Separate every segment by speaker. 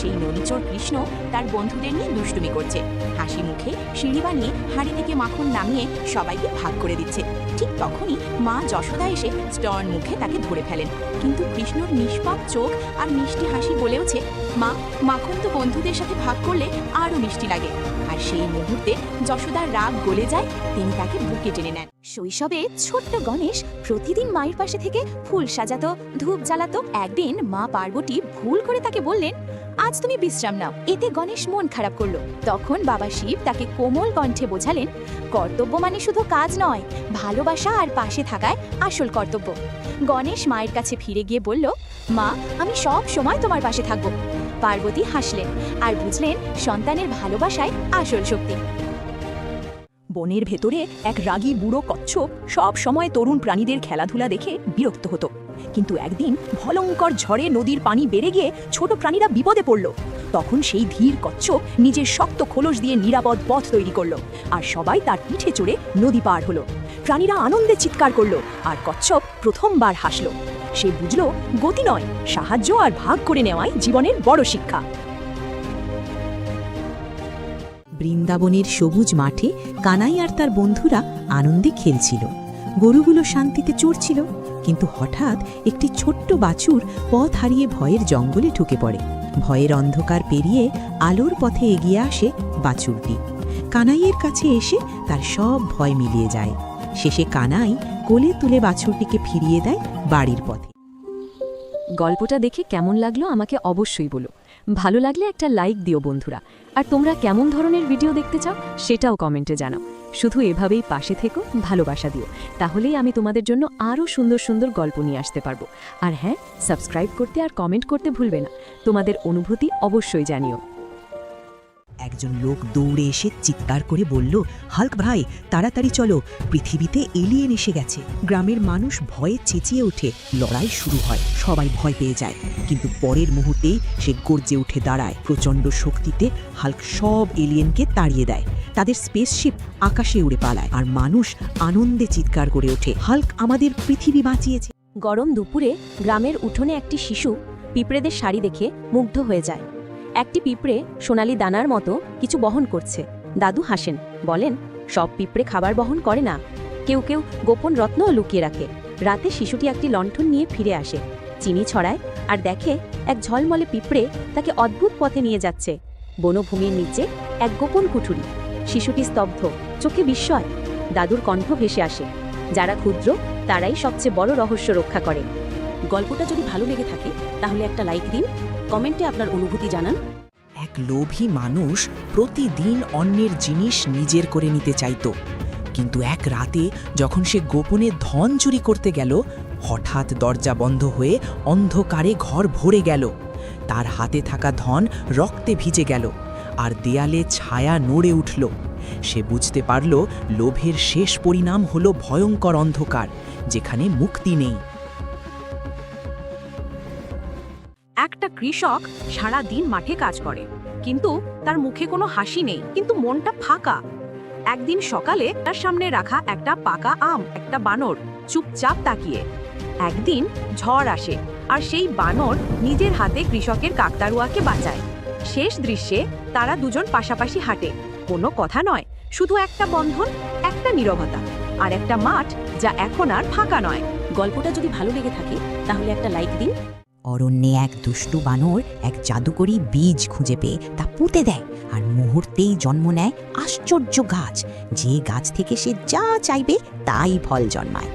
Speaker 1: সেই নদীচর কৃষ্ণ তার বন্ধুদের নিয়ে দুষ্টুমি করছে। হাসি মুখে সিঁড়ি বানিয়ে হাঁড়ি থেকে মাখন নামিয়ে সবাইকে ভাগ করে দিচ্ছে। ঠিক তখনই মা যশোদা এসে স্টর্ন মুখে তাকে ধরে ফেলেন। কিন্তু কৃষ্ণর নিষ্পাপ চোখ আর মিষ্টি হাসি বলেওছে মা, মাখন তো বন্ধুদের সাথে ভাগ করলে আরও মিষ্টি লাগে। আর সেই মুহূর্তে যশোদার রাগ গলে যায়, তিনি তাকে বুকে টেনে নেন। শৈশবে ছোট্ট গণেশ প্রতিদিন মায়ের পাশে থেকে ফুল সাজাতো, ধূপ জ্বালাতো। একদিন মা পার্বতী ভুল করে তাকে বললেন, আজ তুমি বিশ্রাম নাও, এতে গণেশ মন খারাপ করল। তখন বাবা শিব তাকে কোমল কণ্ঠে বোঝালেন, কর্তব্য মানে শুধু কাজ নয়, ভালোবাসা আর পাশে থাকায় আসল কর্তব্য। গণেশ মায়ের কাছে ফিরে গিয়ে বলল, মা, আমি সব সময় তোমার পাশে থাকব। পার্বতী হাসলেন আর বুঝলেন সন্তানের ভালোবাসায় আসল শক্তি।
Speaker 2: বনের ভেতরে এক রাগী বুড়ো কচ্ছপ সব সময় তরুণ প্রাণীদের খেলাধুলা দেখে বিরক্ত হতো। কিন্তু একদিন ভয়ঙ্কর ঝড়ে নদীর পানি বেড়ে গিয়ে ছোট প্রাণীরা বিপদে পড়ল। তখন সেই ধীর কচ্ছপ নিজের শক্ত খোলস দিয়ে নিরাপদ পথ তৈরি করল আর সবাই তার পিঠে চড়ে নদী পার হলো। প্রাণীরা আনন্দে চিৎকার করল আর কচ্ছপ প্রথমবার হাসলো। সে বুঝলো গতি নয়, সাহায্য আর ভাগ করে নেওয়াই জীবনের বড় শিক্ষা।
Speaker 3: বৃন্দাবনের সবুজ মাঠে কানাই আর তার বন্ধুরা আনন্দে খেলছিল। গরুগুলো শান্তিতে চড়ছিল, কিন্তু হঠাৎ একটি ছোট্ট বাছুর পথ হারিয়ে ভয়ের জঙ্গলে ঢুকে পড়ে। ভয়ের অন্ধকার পেরিয়ে আলোর পথে এগিয়ে আসে বাছুরটি। কানাইয়ের কাছে এসে তার সব ভয় মিলিয়ে যায়। শেষে কানাই কোলে তুলে বাছুরটিকে ফিরিয়ে দেয় বাড়ির পথে।
Speaker 4: গল্পটা দেখে কেমন লাগল আমাকে অবশ্যই বলো। ভালো লাগলে একটা লাইক দিও বন্ধুরা। আর তোমরা কেমন ধরনের ভিডিও দেখতে চাও সেটাও কমেন্টে জানাও। শুধু এভাবেই পাশে থেকো, ভালোবাসা দিও। তাহলেই আমি তোমাদের জন্য আরও সুন্দর সুন্দর গল্প নিয়ে আসতে পারব। আর হ্যাঁ সাবস্ক্রাইব করতে আর কমেন্ট করতে ভুলবে না। তোমাদের অনুভূতি অবশ্যই জানিও।
Speaker 3: একজন লোক দৌড়ে এসে চিৎকার করে বলল, হাল্ক ভাই, তাড়াতাড়ি চলো। পৃথিবীতে এলিয়েন এসে গেছে। গ্রামের মানুষ ভয়ে চেঁচিয়ে ওঠে। লড়াই শুরু হয়। সবাই ভয় পেয়ে যায়। কিন্তু পরের মুহূর্তেই সে গর্জে উঠে দাঁড়ায়। প্রচণ্ড শক্তিতে হাল্ক সব এলিয়েনকে তাড়িয়ে দেয়। তাদের স্পেসশিপ আকাশে উড়ে পালায় আর মানুষ আনন্দে চিৎকার করে ওঠে, হাল্ক আমাদের পৃথিবী বাঁচিয়েছে।
Speaker 4: গরম দুপুরে গ্রামের উঠোনে একটি শিশু পিঁপড়েদের শাড়ি দেখে মুগ্ধ হয়ে যায়। একটি পিঁপড়ে সোনালি দানার মতো কিছু বহন করছে। দাদু হাসেন, বলেন, সব পিঁপড়ে খাবার বহন করে না। কেউ কেউ গোপন রত্নও লুকিয়ে রাখে। রাতে শিশুটি একটি লণ্ঠন নিয়ে ফিরে আসে। চিনি ছড়ায় আর দেখে এক ঝলমলে পিঁপড়ে তাকে অদ্ভুত পথে নিয়ে যাচ্ছে। বনভূমির নিচে এক গোপন কুঠুরি। শিশুটি স্তব্ধ, চোখে বিস্ময়। দাদুর কণ্ঠ ভেসে আসে। যারা ক্ষুদ্র, তারাই সবচেয়ে বড় রহস্য রক্ষা করে। গল্পটা যদি ভালো লেগে থাকে, তাহলে একটা লাইক দিন কমেন্টে আপনার অনুভূতি জানান।
Speaker 3: এক লোভী মানুষ প্রতিদিন অন্যের জিনিস নিজের করে নিতে চাইতো। কিন্তু এক রাতে যখন সে গোপনে ধন চুরি করতে গেল, হঠাৎ দরজা বন্ধ হয়ে অন্ধকারে ঘর ভরে গেল। তার হাতে থাকা ধন রক্তে ভিজে গেল, আর দেয়ালে ছায়া নড়ে উঠল। সে বুঝতে পারল, লোভের শেষ পরিণাম হলো ভয়ঙ্কর অন্ধকার, যেখানে মুক্তি নেই।
Speaker 2: কৃষক সারা দিন মাঠে কাজ করে। কিন্তু তার মুখে কোনো হাসি নেই, কিন্তু মনটা ফাঁকা। একদিন সকালে তার সামনে রাখা একটা পাকা আম, একটা বানর চুপচাপ তাকিয়ে। একদিন ঝড় আসে আর সেই বানর নিজের হাতে কৃষকের কাকতারুয়াকে বাঁচায়। শেষ দৃশ্যে তারা দুজন পাশাপাশি হাঁটে। কোনো কথা নয়, শুধু একটা বন্ধন, একটা নীরবতা আর একটা মাঠ যা এখন আর ফাঁকা নয়।
Speaker 4: গল্পটা যদি ভালো লেগে থাকে, তাহলে একটা লাইক দিন।
Speaker 3: অরণ্যে এক দুষ্টু বানর এক জাদুকরি বীজ খুঁজে পেয়ে তা পুঁতে দেয় আর মুহূর্তেই জন্ম নেয় আশ্চর্য গাছ। যে গাছ থেকে সে যা চাইবে তাই ফল জন্মায়।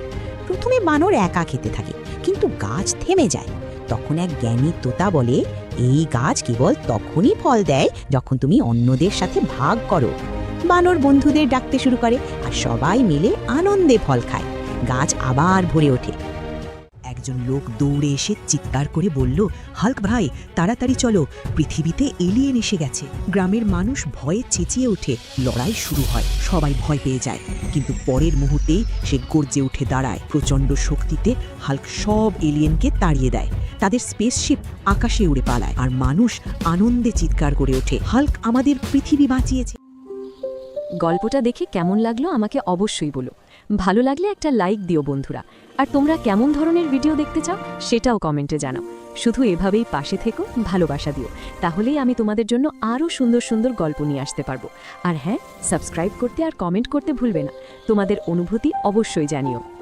Speaker 3: প্রথমে বানর একা খেতে থাকে, কিন্তু গাছ থেমে যায়। তখন এক জ্ঞানী তোতা বলে, এই গাছ কেবল তখনই ফল দেয় যখন তুমি অন্যদের সাথে ভাগ করো। বানর বন্ধুদের ডাকতে শুরু করে আর সবাই মিলে আনন্দে ফল খায়। গাছ আবার ভরে ওঠে। একজন লোক দৌড়ে এসে চিৎকার করে বলল, হাল্ক ভাই, তাড়াতাড়ি চলো। পৃথিবীতে এলিয়েন এসে গেছে। গ্রামের মানুষ ভয়ে চেঁচিয়ে ওঠে। লড়াই শুরু হয়। সবাই ভয় পেয়ে যায়। কিন্তু পরের মুহূর্তেই সে গর্জে উঠে দাঁড়ায়। প্রচণ্ড শক্তিতে হাল্ক সব এলিয়েনকে তাড়িয়ে দেয়। তাদের স্পেসশিপ আকাশে উড়ে পালায় আর মানুষ আনন্দে চিৎকার করে ওঠে, হাল্ক আমাদের পৃথিবী বাঁচিয়েছে।
Speaker 4: গল্পটা দেখে কেমন লাগল আমাকে অবশ্যই বলো। ভালো লাগলে একটা লাইক দিও বন্ধুরা। আর তোমরা কেমন ধরনের ভিডিও দেখতে চাও, সেটাও কমেন্টে জানাও। শুধু এভাবেই পাশে থেকো, ভালোবাসা দিও। তাহলেই আমি তোমাদের জন্য আরও সুন্দর সুন্দর গল্প নিয়ে আসতে পারব। আর হ্যাঁ সাবস্ক্রাইব করতে আর কমেন্ট করতে ভুলবে না। তোমাদের অনুভূতি অবশ্যই জানিও।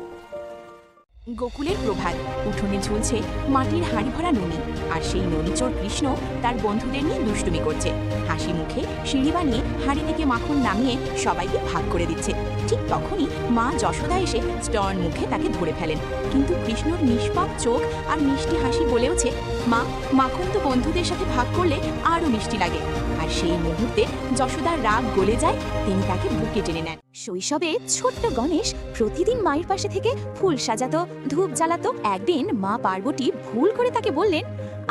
Speaker 1: গোকুলের প্রভাত। উঠোনে ঝুলছে মাটির হাঁড়ি ভরা ননি, আর সেই ননিচোর কৃষ্ণ তার বন্ধুদের নিয়ে দুষ্টুমি করছে। হাসি মুখে সিঁড়ি বানিয়ে হাঁড়ি থেকে মাখন নামিয়ে সবাইকে ভাগ করে দিচ্ছে। ঠিক তখনই মা যশোদা এসে স্টর্ন মুখে তাকে ধরে ফেলেন। কিন্তু কৃষ্ণর নিষ্পাপ চোখ আর মিষ্টি হাসি বলেওছে, মা, মাখন তো বন্ধুদের সাথে ভাগ করলে আরও মিষ্টি লাগে। আর সেই মুহূর্তে যশোদার রাগ গলে যায়, তিনি তাকে বুকে টেনে নেন। শৈশবে ছোট্ট গণেশ প্রতিদিন মায়ের পাশে থেকে ফুল সাজাতো, ধূপ জ্বালাতো। একদিন মা পার্বতী ভুল করে তাকে বললেন,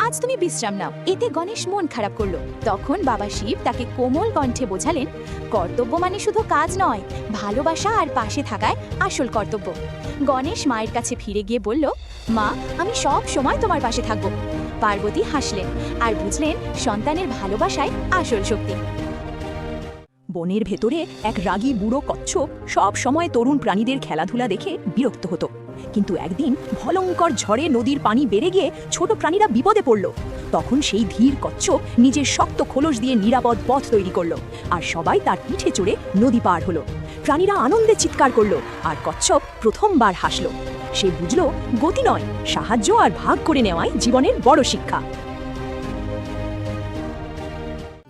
Speaker 1: আজ তুমি বিশ্রাম নাও, এতে গণেশ মন খারাপ করল। তখন বাবা শিব তাকে কোমল কণ্ঠে বোঝালেন, কর্তব্য মানে শুধু কাজ নয়, ভালোবাসা আর পাশে থাকায় আসল কর্তব্য। গণেশ মায়ের কাছে ফিরে গিয়ে বলল, মা, আমি সব সময় তোমার পাশে থাকব। পার্বতী হাসলেন আর বুঝলেন সন্তানের ভালোবাসায় আসল শক্তি।
Speaker 5: বনের ভেতরে এক রাগী বুড়ো কচ্ছপ সব সময় তরুণ প্রাণীদের খেলাধুলা দেখে বিরক্ত হতো। কিন্তু একদিন ভয়ঙ্কর ঝড়ে নদীর পানি বেড়ে গিয়ে ছোট প্রাণীরা বিপদে পড়ল। তখন সেই ধীর কচ্ছপ নিজের শক্ত খোলস দিয়ে নিরাপদ পথ তৈরি করল আর সবাই তার পিঠে চড়ে নদী পার হলো। প্রাণীরা আনন্দে চিৎকার করল আর কচ্ছপ প্রথমবার হাসলো। সে বুঝলো গতি নয়, সাহায্য আর ভাগ করে নেওয়াই জীবনের বড় শিক্ষা।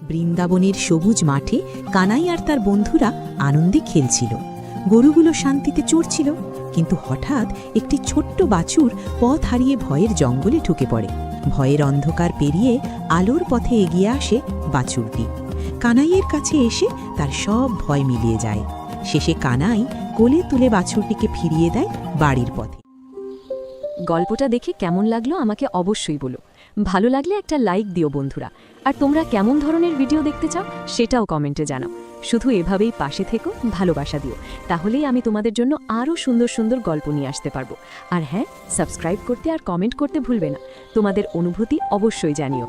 Speaker 3: বৃন্দাবনের সবুজ মাঠে কানাই আর তার বন্ধুরা আনন্দে খেলছিল। গরুগুলো শান্তিতে চড়ছিল, কিন্তু হঠাৎ একটি ছোট্ট বাছুর পথ হারিয়ে ভয়ের জঙ্গলে ঢুকে পড়ে। ভয়ের অন্ধকার পেরিয়ে আলোর পথে এগিয়ে আসে বাছুরটি। কানাইয়ের কাছে এসে তার সব ভয় মিলিয়ে যায়। শেষে কানাই কোলে তুলে বাছুরটিকে ফিরিয়ে দেয় বাড়ির পথে।
Speaker 4: গল্পটা দেখে কেমন লাগল আমাকে অবশ্যই বলো। ভালো লাগলে একটা লাইক দিও বন্ধুরা। আর তোমরা কেমন ধরনের ভিডিও দেখতে চাও সেটাও কমেন্টে জানাও। শুধু এভাবেই পাশে থেকো, ভালোবাসা দিও। তাহলেই আমি তোমাদের জন্য আরও সুন্দর সুন্দর গল্প নিয়ে আসতে পারব। আর হ্যাঁ সাবস্ক্রাইব করতে আর কমেন্ট করতে ভুলবে না। তোমাদের অনুভূতি অবশ্যই জানিও।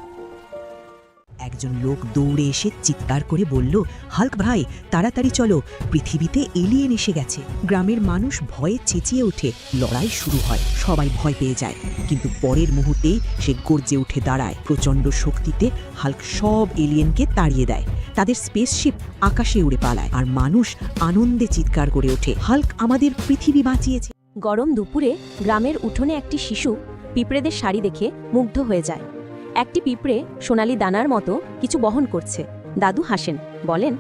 Speaker 3: একজন লোক দৌড়ে এসে চিৎকার করে বলল, হাল্ক ভাই, তাড়াতাড়ি চলো। পৃথিবীতে এলিয়েন এসে গেছে। গ্রামের মানুষ ভয়ে চেঁচিয়ে ওঠে। লড়াই শুরু হয়। সবাই ভয় পেয়ে যায়। কিন্তু পরের মুহূর্তেই সে গর্জে উঠে দাঁড়ায়। প্রচণ্ড শক্তিতে হাল্ক সব এলিয়েনকে তাড়িয়ে দেয়। তাদের স্পেসশিপ আকাশে উড়ে পালায় আর মানুষ আনন্দে চিৎকার করে ওঠে। হাল্ক আমাদের পৃথিবী বাঁচিয়েছে।
Speaker 4: গরম দুপুরে গ্রামের উঠোনে একটি শিশু পিঁপড়েদের শাড়ি দেখে মুগ্ধ হয়ে যায়। একটি পিঁপড়ে সোনালি দানার মতো কিছু বহন করছে। দাদু হাসেন বলেন